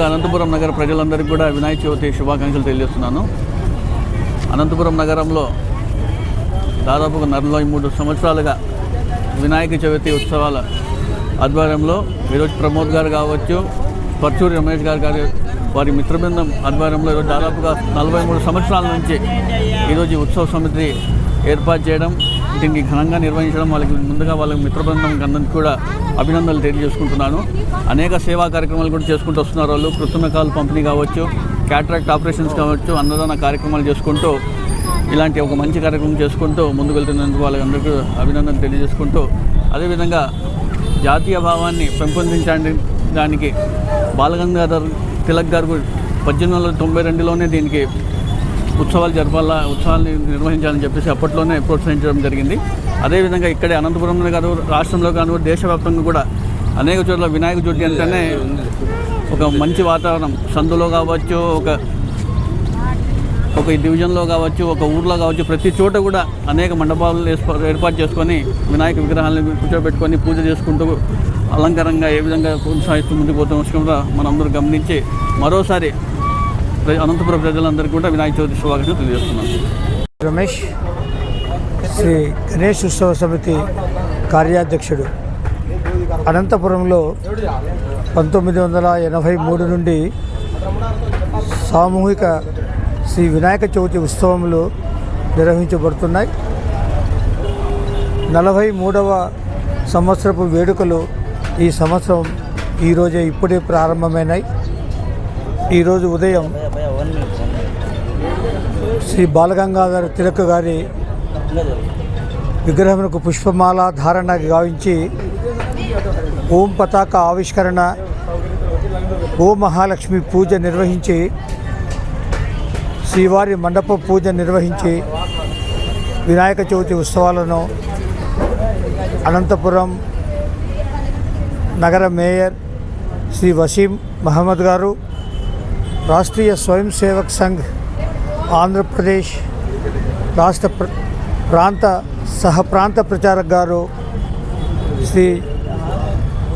ముందుగా అనంతపురం నగర ప్రజలందరికీ కూడా వినాయక చవితి శుభాకాంక్షలు తెలియజేస్తున్నాను. అనంతపురం నగరంలో దాదాపుగా నలభై మూడు సంవత్సరాలుగా వినాయక చవితి ఉత్సవాల ఆధ్వర్యంలో ఈరోజు ప్రమోద్ గారు కావచ్చు పర్చూరి రమేష్ గారు గారు వారి మిత్రబృందం ఆధ్వర్యంలో ఈరోజు దాదాపుగా నలభై మూడు సంవత్సరాల నుంచి ఈరోజు ఉత్సవ సమితి ఏర్పాటు చేయడం దీనికి ఘనంగా నిర్వహించడం వాళ్ళకి ముందుగా వాళ్ళ మిత్రబృందం అందరికి కూడా అభినందనలు తెలియజేసుకుంటున్నాను. అనేక సేవా కార్యక్రమాలు కూడా చేసుకుంటూ వస్తున్నారు వాళ్ళు. కృత్రిమకాలు పంపిణీ కావచ్చు క్యాట్రాక్ట్ ఆపరేషన్స్ కావచ్చు అన్నదాన కార్యక్రమాలు చేసుకుంటూ ఇలాంటి ఒక మంచి కార్యక్రమం చేసుకుంటూ ముందుకు వెళ్తున్నందుకు వాళ్ళందరికీ అభినందన తెలియజేసుకుంటూ అదేవిధంగా జాతీయ భావాన్ని పెంపొందించడానికి దానికి బాలగంగాధర్ తిలక్ గారు పద్దెనిమిది వందల తొంభై రెండులోనే దీనికి ఉత్సవాలు జరపాల ఉత్సవాన్ని నిర్వహించాలని చెప్పేసి అప్పట్లోనే ప్రోత్సహించడం జరిగింది. అదేవిధంగా ఇక్కడే అనంతపురంలో కాదు రాష్ట్రంలో కాను దేశవ్యాప్తంగా కూడా అనేక చోట్ల వినాయక చవితి అంటేనే ఒక మంచి వాతావరణం. సందులో కావచ్చు ఒక ఒక డివిజన్లో కావచ్చు ఒక ఊర్లో కావచ్చు ప్రతి చోట కూడా అనేక మండపాలు ఏర్పాటు చేసుకొని వినాయక విగ్రహాలను కూర్చోబెట్టుకొని పూజ చేసుకుంటూ అలంకారంగా ఏ విధంగా కొనసాగిస్తూ ముందుకు పోతున్న విషయం కూడా మనందరూ గమనించి మరోసారి అనంతపురం ప్రజలందరికీ కూడా వినాయక చవితి శుభాకాంక్షలు తెలియజేస్తున్నాను. రమేష్ శ్రీ గణేష్ ఉత్సవ సమితి కార్యాధ్యక్షుడు. అనంతపురంలో పంతొమ్మిది వందల ఎనభై మూడు నుండి సామూహిక శ్రీ వినాయక చవితి ఉత్సవములు నిర్వహించబడుతున్నాయి. నలభై మూడవ సంవత్సరపు వేడుకలు ఈ సంవత్సరం ఈరోజే ఇప్పుడే ప్రారంభమైనాయి. ఈరోజు ఉదయం శ్రీ బాలగంగాధర తిలక్ గారి విగ్రహమునకు పుష్పమాల ధారణ గావించి ఓం పతాక ఆవిష్కరణ ఓ మహాలక్ష్మి పూజ నిర్వహించి శ్రీవారి మండప పూజ నిర్వహించి వినాయక చవితి ఉత్సవాలను అనంతపురం నగర మేయర్ శ్రీ వసీం మహమ్మద్ గారు రాష్ట్రీయ స్వయం సేవక్ సంఘ్ ఆంధ్రప్రదేశ్ రాష్ట్ర ప్ర- ప్రాంత సహ ప్రాంత ప్రచారక్ గారు శ్రీ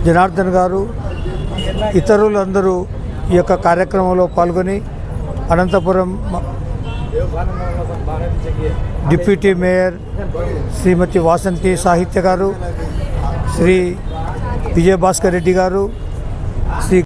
జనార్దన్ గారు ఇతరులందరూ ఈ యొక్క కార్యక్రమంలో పాల్గొని అనంతపురం డిప్యూటీ మేయర్ శ్రీమతి వాసంతి సాహిత్య గారు శ్రీ విజయభాస్కర్ రెడ్డి గారు శ్రీ